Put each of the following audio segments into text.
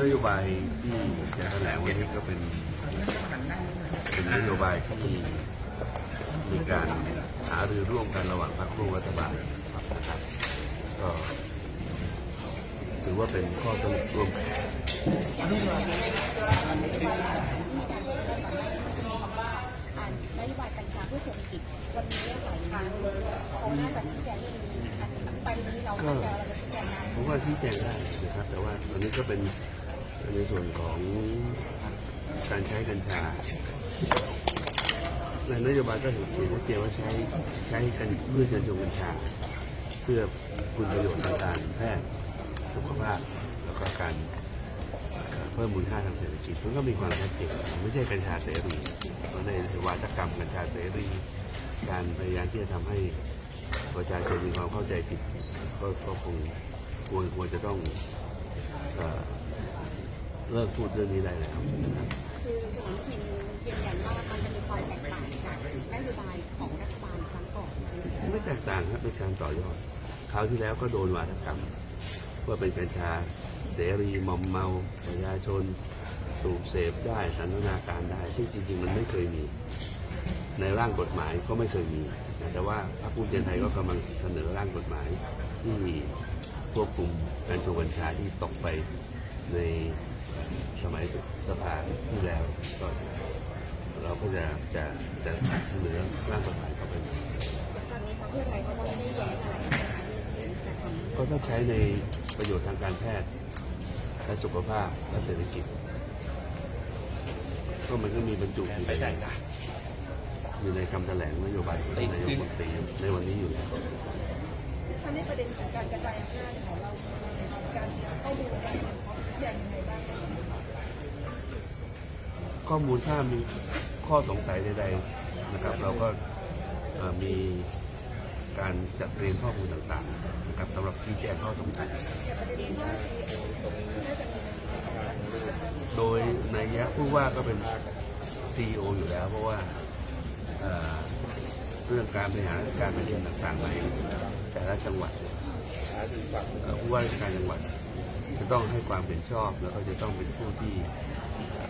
นโยบายที่จะแถลงวันนี้ก็เป็นเป็นนโยบายที่มีการหารือร่วมกันระหว่างพรรคร่วมรัฐบาลนะครับก็ถือว่าเป็นข้อสรุปร่วมนโยบายกัญชาเพื่อเศรษฐกิจวันนี้หลายครั้งเขาน่าจะชี้แจงเรื่องนี้ อันไปนี้เราเข้าใจว่าเราจะชี้แจงได้ ผมว่าชี้แจงได้นะครับ แต่ว่าตอนนี้ก็เป็นในส่วนของการใช้กัญชาในนโยบายก็เห็นชัดเจนว่าใช้ใช้กันเพื่อการชงกัญชา เพื่อคุณประโยชน์ทางการแพทย์สุขภาพแล้วก็การเพิ่มมูลค่าทางเศรษฐกิจมันก็มีความชัดเจนไม่ใช่กัญชาเสรีเพราะในวาทกรรมกัญชาเสรี การพยายามที่จะทำให้ ประชาชนมีความเข้าใจผิดก็ก็คงควรควรจะต้องเอ่อเลิกพูดเรื่องนี้ได้แล้วนะครับคือคุณอนุทินยืนยันว่ามันจะมีความแตกต่างจากนโยบายของรัฐบาลครั้งก่อนใช่ไหมคะไม่แตกต่างครับเป็นการต่อยอดคราวที่แล้วก็โดนวาทกรรมว่าเป็นกัญชาเสรีมอมเมาประชาชนสูบเสพได้สันทนาการได้ ซึ่งจริงๆ มันไม่เคยมี ในร่างกฎหมายก็ไม่เคยมี แต่ว่าพรรคภูมิใจไทยก็กำลังเสนอร่างกฎหมายที่ควบคุมการชงกัญชาที่ตกไปในสมัยสภาที่แล้วก็เราก็จะจะจะเสนอร่างกฎหมายเข้าไปตอนนี้พรรคเพื่อไทยเขาก็ไม่ได้แย้งอะไรก็ต้องใช้ในประโยชน์ทางการแพทย์และสุขภาพและเศรษฐกิจก็มันก็มีบรรจุอยู่ใน อยู่ในคำแถลงนโยบายของท่านนายกรัฐมนตรีในวันนี้อยู่แล้วถ้าในประเด็นของการกระจายอำนาจของเราการเข้าดูการเขาชี้แจงยังไงบ้างข้อมูลถ้ามีข้อสงสัยใดๆนะครับ เราก็เอ่อมีการจัดเตรียมข้อมูลต่างๆนะครับสำหรับชี้แจงข้อสงสัยอย่างประเด็นว่าน่าจะมีโดยในยยะผู้ว่าก็เป็น CEO อยู่แล้วเพราะว่า เรื่องการบริหารการแผ่นดินต่างๆในแต่ละจังหวัดผู้ว่าราชการจังหวัด จะต้องให้ความเห็นชอบแล้วก็จะต้องเป็นผู้ที่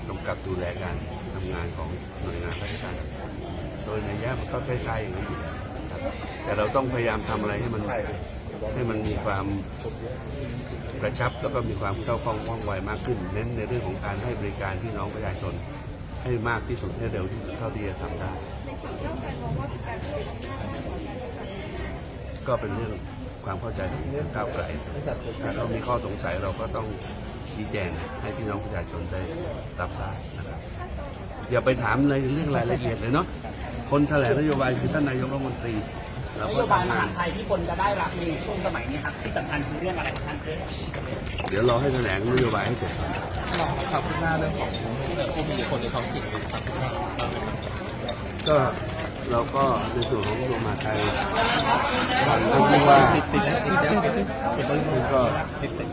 กำกับดูแลการทำงานของหน่วยงานราชการโดยในยยะมันก็คล้ายๆอย่างนี้อยู่แล้วแต่เราต้องพยายามทำอะไรให้มันให้มันมีความกระชับแล้วก็มีความเข้าคล่องว่องไวมากขึ้น เน้นในเรื่องของการให้บริการพี่น้องประชาชน ให้มากที่สุดให้เร็วที่สุดเท่าที่จะทำได้ในฝั่งเจ้าการมองว่าเป็นการขยายอำนาจมากกว่าการกระจายอำนาจก็เป็นเรื่องความเข้าใจของก้าวไกลถ้าเรามีข้อสงสัยเราก็ต้องชี้แจงให้พี่น้องประชาชนได้รับทราบนะครับอย่าไปถามในเรื่องรายละเอียดเลยเนาะคนแถลงนโยบายคือท่านนายกรัฐมนตรีเรานก็โยบายมทำงาหานไทยที่คนจะได้รับในช่วงสมัยนี้ครับที่สำคัญคือเรื่องอะไรครับท่านเพื่อเดี๋ยวรอให้แถลงนโยบายให้เสร็จ ความคืบหน้าเรื่องของผู้มีคนในท้องถิ่นเป็นความคืบหน้าก็เราก็ในส่วนของกรงมหาดไทยท่านผู้ว่าติดติดแล้วติดแล้วติดแล้วติดแล้วก็ติดติด